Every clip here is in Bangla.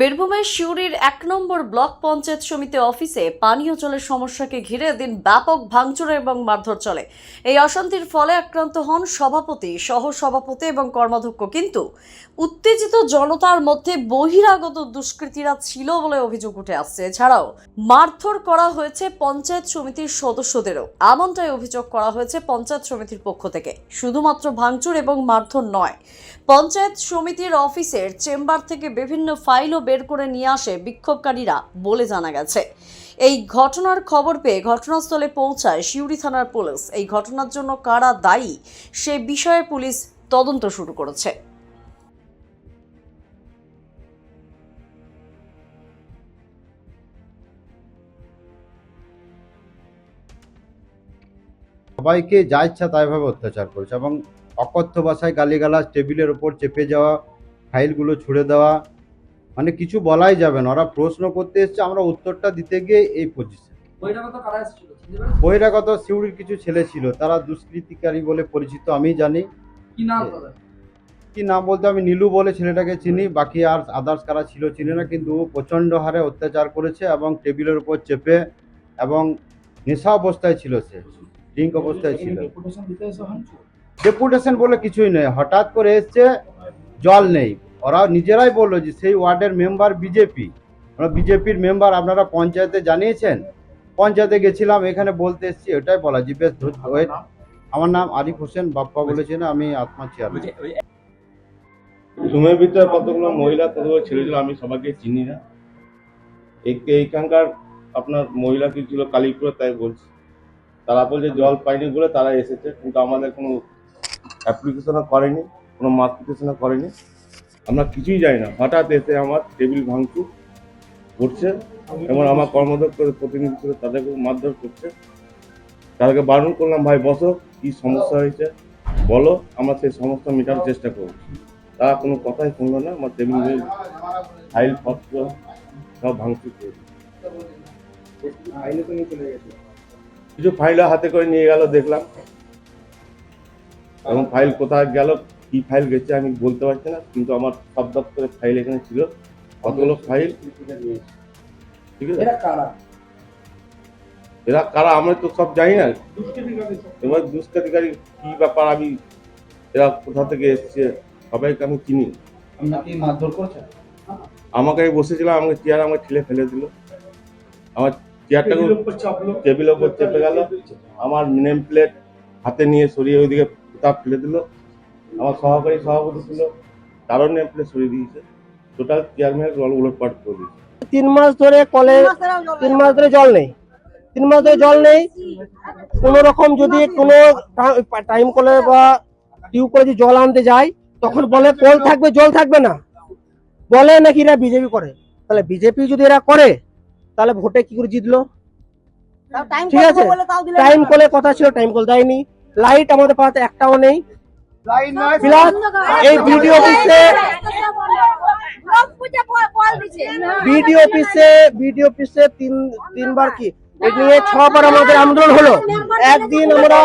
বীরভূমের শিউরির এক নম্বর ব্লক পঞ্চায়েত সমিতি অফিসে পানীয় জলের সমস্যাকে ঘিরে দিন ব্যাপক ভাঙচুর এবং মারধর চলে। এই অশান্তির ফলে আক্রান্ত হন সভাপতি সহ সভাপতি এবং কর্মাধ্যক্ষ। কিন্তু উত্তেজিত জনতার মধ্যে বহিরাগত দুষ্কৃতীরা ছিল বলে অভিযোগ উঠে আসছে। এছাড়াও মারধর করা হয়েছে পঞ্চায়েত সমিতির সদস্যদেরও। এমনটাই অভিযোগ করা হয়েছে পঞ্চায়েত সমিতির পক্ষ থেকে। শুধুমাত্র ভাঙচুর এবং মারধর নয়, পঞ্চায়েত সমিতির অফিসের চেম্বার থেকে বিভিন্ন ফাইলও বের করে নিয়ে আসে বিক্ষোভকারীরা বলে জানা গেছে। এই ঘটনার খবর পেয়ে ঘটনাস্থলে পৌঁছায় শিউরি থানার পুলিশ। এই ঘটনার জন্য কারা দায়ী সে বিষয়ে পুলিশ তদন্ত শুরু করেছে। সবাইকে যা ইচ্ছা তাইভাবে অত্যাচার করেছে এবং অকথ্য ভাষায় গালিগালাজ, টেবিলের ওপর চেপে যাওয়া, ফাইলগুলো ছুড়ে দেওয়া মানে কিছু বলাই যাবে না। ওরা প্রশ্ন করতে এসছে আমরা উত্তরটা দিতে গিয়ে এই পজিশন বহিরাগত সিউড়ির কিছু ছেলে ছিল তারা দুষ্কৃতিকারী বলে পরিচিত আমি জানি। কি নাম তাদের? কি নাম বলতে আমি নীলু বলে ছেলেটাকে চিনি বাকি আর আদার্স কারা ছিল চিনি না কিন্তু ও প্রচণ্ড হারে অত্যাচার করেছে এবং টেবিলের উপর চেপে এবং নেশা অবস্থায় ছিল সে ড্রিঙ্ক অবস্থায় ছিল। ডেপুটেশন বলে কিছুই নেই হঠাৎ করে এসছে জল নেই। ওরা নিজেরাই বলল যে সেই ওয়ার্ডের মেম্বার বিজেপি। আমরা বিজেপির মেম্বার আপনারা পঞ্চায়েতে জানিয়েছেন। পঞ্চায়েতে গেছিলাম এখানে বলতে এসেছি ওটাই বলা যে বেশ ধৈর্য wait। আমার নাম আরিফ হোসেন বাপ্পা বলেছেন আমি আত্মা চেয়ারম্যান। রুমের ভিতরে কতগুলো মহিলা কতগুলো ছেলে ছিল আমি সবাইকে চিনি না। এই এইখানকার আপনার মহিলা কি ছিল কালীপুরে তাই বলছি। তারা বলছে জল পাইনি বলে তারা এসেছে কিন্তু আমাদের কোনো অ্যাপ্লিকেশনও করেনি কোনো মার্কিটেশনও করেনি। আমরা কিছুই জানি না। হঠাৎ এসে আমার টেবিল ভাঙচুর করছে এবং আমার কর্মদক্ষ প্রতিনিধি ছিল, তাদেরকে মারধর করছে। তাদেরকে বারণ করলাম, ভাই, বসো, কি সমস্যা হয়েছে? বলো, আমরা সেই সমস্যা মেটানোর চেষ্টা করব। তারা কোনো কথাই শুনলো না, আমার টেবিল ফাইল, পত্র সব ভাঙচুর করে কিছু ফাইল হাতে করে নিয়ে গেল, দেখলাম। এবং ফাইল কোথায় গেল কি ফাইল গেছে আমি বলতে পারছি না কিন্তু আমার সব দপ্তরের ফাইল এখানে ছিল। কতগুলো ফাইল ঠিক আছে। এরা কারা? আমরা তো সব জানি না। এবার দুষ্কৃতিকারী কি ব্যাপার? আমি এরা কোথা থেকে এসছে? সবাইকে আমি চিনি। আমাকে আমি বসেছিলাম আমাকে চেয়ার আমাকে ঠেলে ফেলে দিল। আমার চেয়ারটাকে টেবিলের ওপর চেপে গেল। আমার নেম প্লেট হাতে নিয়ে সরিয়ে ওইদিকে তাপ ফেলে দিল। আমার সহকারী সভাপতি ছিল তারও নেম প্লেট সরিয়ে দিয়েছে। টোটাল চেয়ারম্যান রল উলটপাট করে দিয়েছে। তিন মাস ধরে কলে তিন মাস ধরে জল নেই। তিন মাস ধরে জল নেই। কোন রকম যদি কোনো টাইম কলে বা টিউব করে যদি জল আনতে যায় তখন বলে কল থাকবে জল থাকবে না। বলে নাকি এরা বিজেপি করে। তাহলে বিজেপি যদি এরা করে তাহলে ভোটে কি করে জিতলো? ঠিক আছে? টাইম কলে কথা ছিল টাইম কল দেয়নি। লাইট আমাদের পাড়াতে একটাও নেই। এই অফিসে বিডিও অফিসে বিডিও অফিসে তিন তিনবার কি? এই নিয়ে ছবার আমাদের আন্দোলন হলো। একদিন আমরা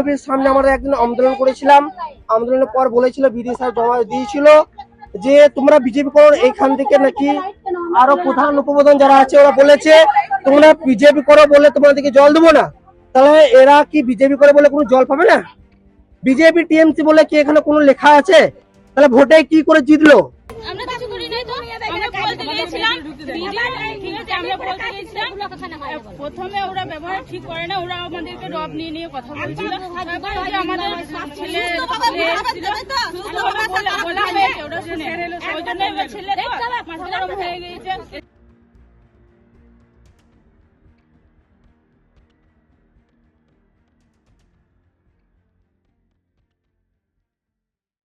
অফিস সামনে আমরা একদিন করেছিলাম। আন্দোলনের পর বলেছিল বিডিও সাহেব জমা দিয়েছিল যে তোমরা বিজেপি করো এইখান থেকে নাকি আরও প্রধান উপপ্রধান যারা আছে ওরা বলেছে তোমরা বিজেপি করো বলে তোমাদেরকে জল দেবো না। তাহলে এরা কি বিজেপি করে বলে কোনো জল পাবে না? বিজেপি টিএমসি বলে কি এখানে কোনো লেখা আছে? তাহলে ভোটে কি করে জিতলো? আমরা কিছু করি নাই তো। আমরা বলতে গিয়েছিলাম ঠিক আছে আমরা বলতে গিয়েছিলাম প্রথমে ওরা ব্যবহার ঠিক করে না ওরা আমাদেরকে রব নিয়ে নিয়ে কথা বলছিল। আমাদের ছেলে ওরা শুনে ওই জন্য ছেলে মাথা গরম হয়ে গিয়েছে।